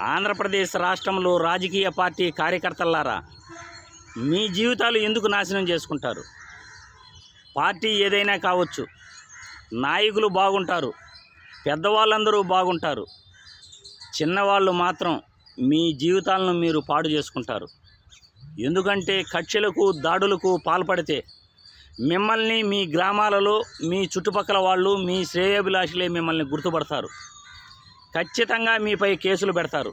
ఆంధ్రప్రదేశ్ రాష్ట్రంలో రాజకీయ పార్టీ కార్యకర్తలారా మీ జీవితాలు ఎందుకు నాశనం చేసుకుంటారు? పార్టీ ఏదైనా కావచ్చు నాయకులు బాగుంటారు పెద్దవాళ్ళందరూ బాగుంటారు చిన్నవాళ్ళు మాత్రం మీ జీవితాలను మీరు పాడు చేసుకుంటారు. ఎందుకంటే కక్షలకు దాడులకు పాల్పడితే మిమ్మల్ని మీ గ్రామాలలో మీ చుట్టుపక్కల వాళ్ళు మీ శ్రేయాభిలాషులే మిమ్మల్ని గుర్తుపడతారు. ఖచ్చితంగా మీపై కేసులు పెడతారు.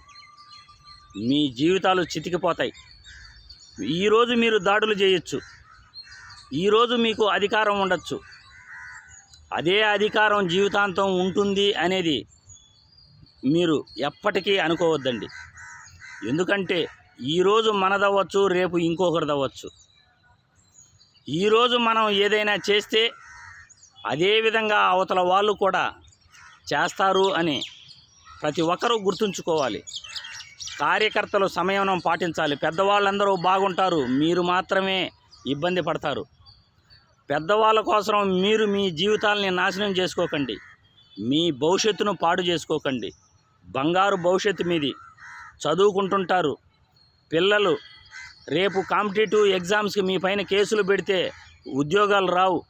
మీ జీవితాలు చితికిపోతాయి. ఈరోజు మీరు దాడులు చేయొచ్చు. ఈరోజు మీకు అధికారం ఉండొచ్చు. అదే అధికారం జీవితాంతం ఉంటుంది అనేది మీరు ఎప్పటికీ అనుకోవద్దండి. ఎందుకంటే ఈరోజు మనదవ్వచ్చు రేపు ఇంకొకరిదవ్వచ్చు ఈరోజు మనం ఏదైనా చేస్తే అదే విధంగా అవతల వాళ్ళు కూడా చేస్తారు అని ప్రతి ఒక్కరూ గుర్తుంచుకోవాలి. కార్యకర్తలు సంయమనం పాటించాలి. పెద్దవాళ్ళందరూ బాగుంటారు. మీరు మాత్రమే ఇబ్బంది పడతారు. పెద్దవాళ్ళ కోసం మీరు మీ జీవితాలని నాశనం చేసుకోకండి. మీ భవిష్యత్తును పాడు చేసుకోకండి. బంగారు భవిష్యత్తు మీది. చదువుకుంటుంటారు. పిల్లలు రేపు కాంపిటేటివ్ ఎగ్జామ్స్కి మీ పైన కేసులు పెడితే ఉద్యోగాలు రావు.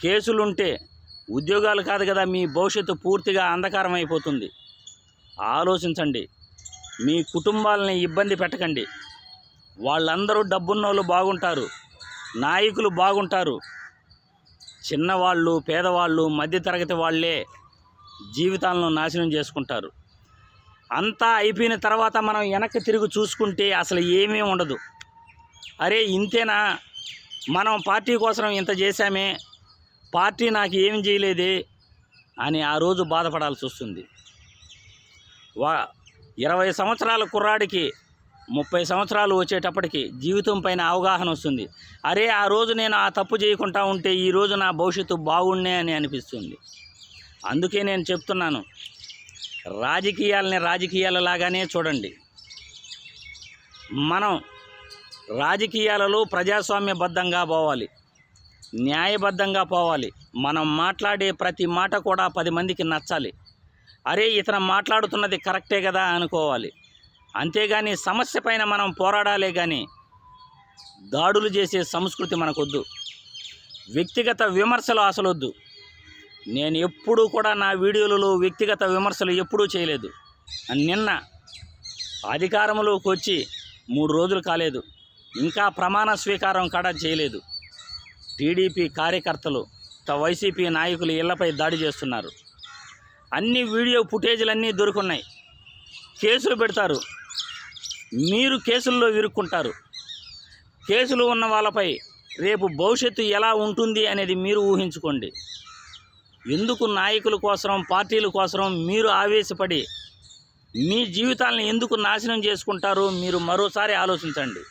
కేసులుంటే ఉద్యోగాలు కాదు కదా మీ భవిష్యత్తు పూర్తిగా అంధకారం అయిపోతుంది. ఆలోచించండి. మీ కుటుంబాలని ఇబ్బంది పెట్టకండి. వాళ్ళందరూ డబ్బున్నోళ్ళు బాగుంటారు. నాయకులు బాగుంటారు. చిన్నవాళ్ళు పేదవాళ్ళు మధ్యతరగతి వాళ్ళే జీవితాలను నాశనం చేసుకుంటారు. అంతా అయిపోయిన తర్వాత మనం వెనక్కి తిరిగి చూసుకుంటే అసలు ఏమీ ఉండదు. అరే ఇంతేనా? మనం పార్టీ కోసం ఇంత చేశామే. పార్టీ నాకు ఏమి చేయలేదే అని ఆ రోజు బాధపడాల్సి వస్తుంది. వా ఇరవై సంవత్సరాల కుర్రాడికి ముప్పై సంవత్సరాలు వచ్చేటప్పటికి జీవితం పైన అవగాహన వస్తుంది. అరే ఆ రోజు నేను ఆ తప్పు చేయకుండా ఉంటే ఈ రోజు నా భవిష్యత్తు బాగుండే అని అనిపిస్తుంది. అందుకే నేను చెప్తున్నాను రాజకీయాలని రాజకీయాలలాగానే చూడండి. మనం రాజకీయాలలో ప్రజాస్వామ్యబద్ధంగా పోవాలి న్యాయబద్ధంగా పోవాలి. మనం మాట్లాడే ప్రతి మాట కూడా పది మందికి నచ్చాలి. అరే ఇతను మాట్లాడుతున్నది కరెక్టే కదా అనుకోవాలి. అంతేగాని సమస్య పైన మనం పోరాడాలే కానీ దాడులు చేసే సంస్కృతి మనకొద్దు. వ్యక్తిగత విమర్శలు అసలు వద్దు నేను ఎప్పుడూ కూడా నా వీడియోలలో వ్యక్తిగత విమర్శలు ఎప్పుడూ చేయలేదు. నిన్న అధికారంలోకి వచ్చి మూడు రోజులు కాలేదు. ఇంకా ప్రమాణ స్వీకారం కూడా చేయలేదు. టీడీపీ కార్యకర్తలు త- వైసీపీ నాయకులు ఇళ్ళపై దాడి చేస్తున్నారు. అన్ని వీడియో ఫుటేజీలన్నీ దొరుకున్నాయి. కేసులు పెడతారు. మీరు కేసుల్లో ఇరుక్కుంటారు. కేసులు ఉన్న వాళ్ళపై రేపు భవిష్యత్తు ఎలా ఉంటుంది అనేది మీరు ఊహించుకోండి. ఎందుకు నాయకుల కోసం పార్టీల కోసం మీరు ఆవేశపడి మీ జీవితాలను ఎందుకు నాశనం చేసుకుంటారో మీరు మరోసారి ఆలోచించండి.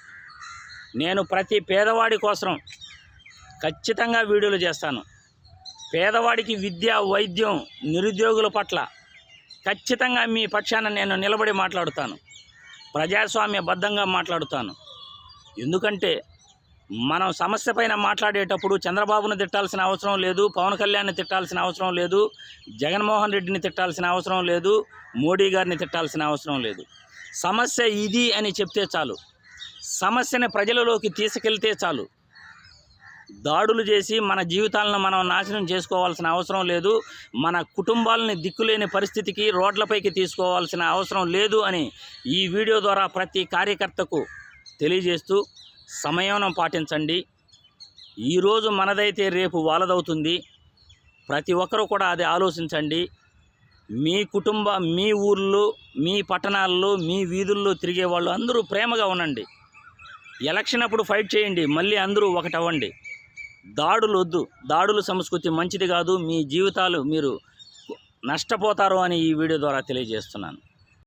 నేను ప్రతి పేదవాడి కోసం ఖచ్చితంగా వీడియోలు చేస్తాను. పేదవాడికి విద్య వైద్యం నిరుద్యోగుల పట్ల ఖచ్చితంగా మీ పక్షాన నేను నిలబడి మాట్లాడుతాను. ప్రజాస్వామ్యబద్ధంగా మాట్లాడుతాను. ఎందుకంటే మనం సమస్య పైన మాట్లాడేటప్పుడు చంద్రబాబును తిట్టాల్సిన అవసరం లేదు పవన్ కళ్యాణ్ని తిట్టాల్సిన అవసరం లేదు జగన్మోహన్ రెడ్డిని తిట్టాల్సిన అవసరం లేదు మోడీ గారిని తిట్టాల్సిన అవసరం లేదు. సమస్య ఇది అని చెప్తే చాలు. సమస్యని ప్రజలలోకి తీసుకెళ్తే చాలు. దాడులు చేసి మన జీవితాలను మనం నాశనం చేసుకోవాల్సిన అవసరం లేదు. మన కుటుంబాలని దిక్కులేని పరిస్థితికి రోడ్లపైకి తీసుకోవాల్సిన అవసరం లేదు అని ఈ వీడియో ద్వారా ప్రతి కార్యకర్తకు తెలియజేస్తూ సమయం పాటించండి. ఈరోజు మనదైతే రేపు వాళ్ళదవుతుంది. ప్రతి ఒక్కరూ కూడా అది ఆలోచించండి. మీ కుటుంబ మీ ఊర్లో మీ పట్టణాల్లో మీ వీధుల్లో తిరిగే వాళ్ళు అందరూ ప్రేమగా ఉండండి. ఎలక్షన్ అప్పుడు ఫైట్ చేయండి. మళ్ళీ అందరూ ఒకటవ్వండి. దాడులు వద్దు దాడుల సంస్కృతి మంచిది కాదు. మీ జీవితాలు మీరు నష్టపోతారు అని ఈ వీడియో ద్వారా తెలియజేస్తున్నాను.